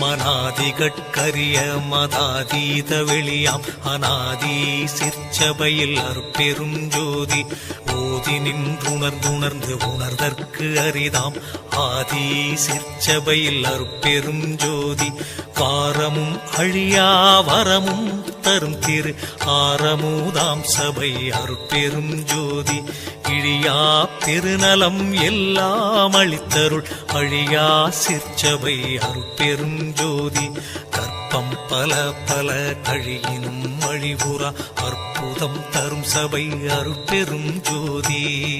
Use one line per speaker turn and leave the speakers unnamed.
மனாதிகட்கரிய மதாதீத வெளியாம். அநாதி சிற்சபையில் அற்பெருஞ்சோதி ஓதி நின்றுணர்ந்துணர்ந்து உணர்தற்கு அரிதாம். ஆதி சிற்சபையில் அருட்பெரும் ஜோதி வாரமும் அழியா வரமும் தரும் திரு ஆரமுதாம் சபை அருட்பெரும் ஜோதி. அழியா திருநலம் எல்லாம் அளித்தருள். அழியா சிற்சபை அருட்பெரும் ஜோதி. கற்பம் பல பல கழியினும் அழிவுறா. அற்புதம் தரும் சபை அருட்பெரும் ஜோதி.